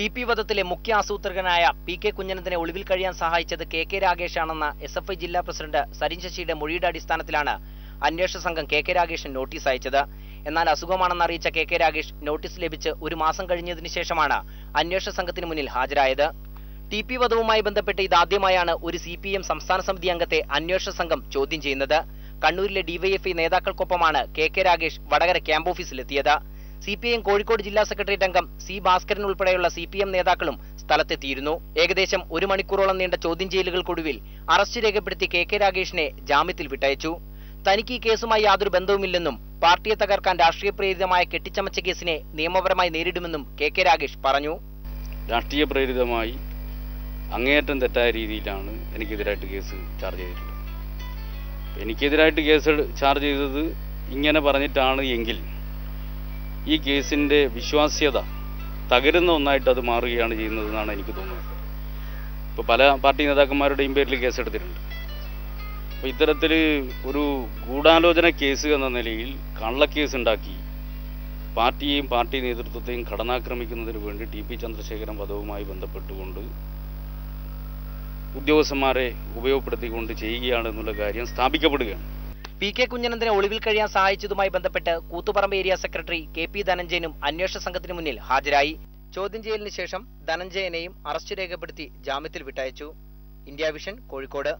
T P വധത്തിലെ മുഖ്യ ആസൂത്രകനായ P K കുഞ്ഞനന്ദനെ ഒളിവിൽ കഴിയാൻ സഹായിച്ചത് കെ കെ രാഗേഷാണെന്ന എസ് എഫ് ഐ ജില്ലാ പ്രസിഡന്റ് സരിൻ ശശിയുടെ മൊഴിയുടെ അടിസ്ഥാനത്തിലാണ് അന്വേഷണ സംഘം കെ കെ രാഗേഷിന് നോട്ടീസ് അയച്ചത്. എന്നാൽ അസുഖമാണെന്ന് അറിയിച്ച കെ കെ രാഗേഷ് നോട്ടീസ് ലഭിച്ച് ഒരു മാസം കഴിഞ്ഞതിന് ശേഷമാണ് അന്വേഷണ സംഘത്തിന് മുന്നിൽ ഹാജരായത്. ടി പി വധവുമായി ബന്ധപ്പെട്ട് ഇതാദ്യമായാണ് ഒരു സി പി എം സംസ്ഥാന സമിതി അംഗത്തെ അന്വേഷണ സംഘം ചോദ്യം ചെയ്യുന്നത്. കണ്ണൂരിലെ DYFI നേതാക്കൾക്കൊപ്പമാണ് K K Ragesh Vadakara camp ഓഫീസിലെത്തിയത്. C P M Kozhikode ജില്ലാ സെക്രട്ടേറിയറ്റ് അംഗം സി ഭാസ്കരൻ ഉൾപ്പെടെയുള്ള സി പി എം നേതാക്കളും സ്ഥലത്തെത്തിയിരുന്നു. ഏകദേശം ഒരു മണിക്കൂറോളം നീണ്ട ചോദ്യം ചെയ്യലുകൾക്കൊടുവിൽ അറസ്റ്റ് രേഖപ്പെടുത്തി കെ കെ രാഗേഷിനെ ജാമ്യത്തിൽ വിട്ടയച്ചു. തനിക്ക് ഈ കേസുമായി യാതൊരു ബന്ധവുമില്ലെന്നും പാർട്ടിയെ തകർക്കാൻ രാഷ്ട്രീയ പ്രേരിതമായ കെട്ടിച്ചമച്ച കേസിനെ നിയമപരമായി നേരിടുമെന്നും കെ കെ രാഗേഷ് പറഞ്ഞു. രാഷ്ട്രീയ പ്രേരിതമായി അങ്ങേയറ്റം തെറ്റായ രീതിയിലാണ് എനിക്കെതിരായിട്ട് കേസ് ചാർജ് ചെയ്തിട്ടുള്ളത്. എനിക്കെതിരായിട്ട് കേസ് ചാർജ് ചെയ്തത് ഇങ്ങനെ പറഞ്ഞിട്ടാണ് എങ്കിൽ ഈ കേസിന്റെ വിശ്വാസ്യത തകരുന്ന ഒന്നായിട്ട് അത് മാറുകയാണ് ചെയ്യുന്നതെന്നാണ് എനിക്ക് തോന്നുന്നത്. ഇപ്പോൾ പല പാർട്ടി നേതാക്കന്മാരുടെയും പേരിൽ കേസെടുത്തിട്ടുണ്ട്. അപ്പോൾ ഇത്തരത്തിൽ ഒരു ഗൂഢാലോചന കേസ് എന്ന നിലയിൽ കള്ളക്കേസ് ഉണ്ടാക്കി പാർട്ടിയെയും പാർട്ടി നേതൃത്വത്തെയും കടന്നാക്രമിക്കുന്നതിന് വേണ്ടി ടി പി ചന്ദ്രശേഖരൻ വധവുമായി ബന്ധപ്പെട്ടുകൊണ്ട് ഉദ്യോഗസ്ഥന്മാരെ ഉപയോഗപ്പെടുത്തിക്കൊണ്ട് ചെയ്യുകയാണെന്നുള്ള കാര്യം സ്ഥാപിക്കപ്പെടുകയാണ്. പി കെ കുഞ്ഞനന്ദനെ ഒളിവിൽ കഴിയാൻ സഹായിച്ചതുമായി ബന്ധപ്പെട്ട് Koothuparamba area secretary K P ധനഞ്ജയനും അന്വേഷണ സംഘത്തിന് മുന്നിൽ ഹാജരായി. ചോദ്യം ചെയ്യലിന് ശേഷം ധനഞ്ജയനെയും അറസ്റ്റ് രേഖപ്പെടുത്തി ജാമ്യത്തിൽ വിട്ടയച്ചു. India Vision Kozhikode.